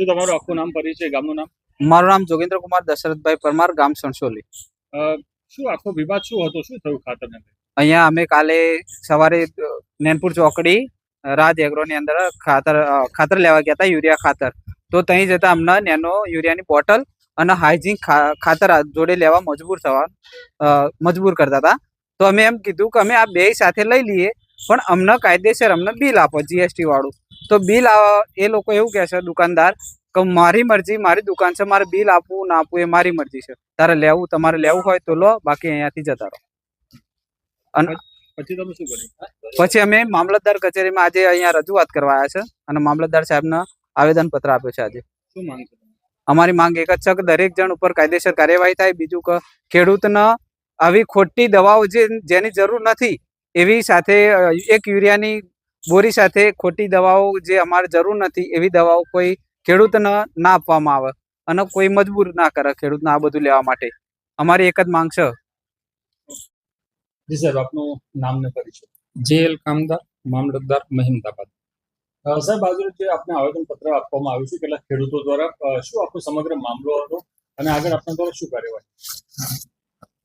શું તમારું આખું નામ પરિચય ગામનું નામ? મારું નામ જોગેન્દ્ર કુમાર દશરથભાઈ પરમાર ગામ સણસોલી. શું આખો વિવાદ શું હતો? શું થયું ખાતરને અહીંયા અમે કાલે સવારે નેનપુર ચોકડી રાજ એગ્રોની અંદર ખાતર ખાતર લેવા ગયા હતા યુરિયા ખાતર. તો ત્યાં જતા અમને નેનો યુરિયાની બોટલ અને હાઇજીન ખાતર જોડે લેવા મજબૂર થવા મજબૂર કરતા હતા. તો અમે એમ કીધું કે અમે આ બે સાથે લઈ લઈએ. પણ અમને કાયદેસર અમને બિલ આપો જીએસટી વાળું. તો બિલ એ લોકો એવું કહેશે દુકાનદાર કે મારી મરજી મારી દુકાન છે મારે બિલ આપવું ના આપવું એ મારી મરજી છે. તારે લેવું તમારે લેવું હોય તો લો બાકી અહીંયાથી જતા રહો. પછી તમે શું કર્યું? પછી અમે મામલતદાર કચેરીમાં આજે અહીંયા રજૂઆત કરવા આવ્યા છે અને મામલતદાર સાહેબને આવેદન પત્ર આપ્યું છે આજે. શું માંગ અમારી માંગ એક જ છે કે દરેક જણ ઉપર કાયદેસર કાર્યવાહી થાય. બીજું કે ખેડૂતને આવી ખોટી દવાઓ જે જેની જરૂર નથી એવી સાથે એક યુરિયાની બોરી સાથે ખોટી દવાઓ જે અમારે જરૂર નથી એવી દવાઓ કોઈ ખેડૂતને ના આપવામાં આવે અને કોઈ મજબૂર ના કરે ખેડૂતને આ બધું લેવા માટે. અમારી એક જ માંગ છે. જી સાહેબ આપનું નામ ને પરિચય. જેએલ કામદાર મામલતદાર મહેમદાબાદ સાહેબ આજે જે આપને આવેદન પત્ર આપવામાં આવ્યું છે કેટલાક ખેડૂતો દ્વારા શું આખો સમગ્ર મામલો હતો અને આગળ આપણા દ્વારા શું કાર્યવાહી?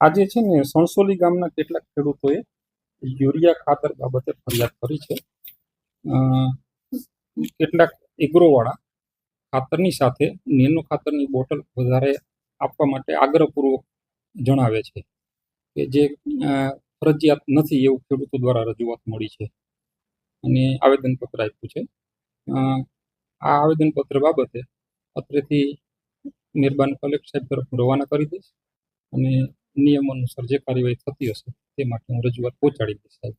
આજે છે ને સણસોલી ગામના કેટલાક ખેડૂતોએ યુરિયા ખાતર બાબતે ફરિયાદ કરી છે. કેટલાક એગ્રોવાળા ખાતરની સાથે નેનો ખાતરની બોટલ વધારે આપવા માટે આગ્રહપૂર્વક જણાવે છે કે જે ફરજિયાત નથી એવું ખેડૂતો દ્વારા રજૂઆત મળી છે. અને આવેદનપત્ર આપ્યું છે. આ આવેદનપત્ર બાબતે અત્રેથી મહેરબાન કલેક્ટર સાહેબ તરફ રવાના કરી દઈશ અને નિયમ અનુસાર જે કાર્યવાહી થતી હશે. તે માટે હું રજૂઆત પહોંચાડી દઈશ સાહેબ.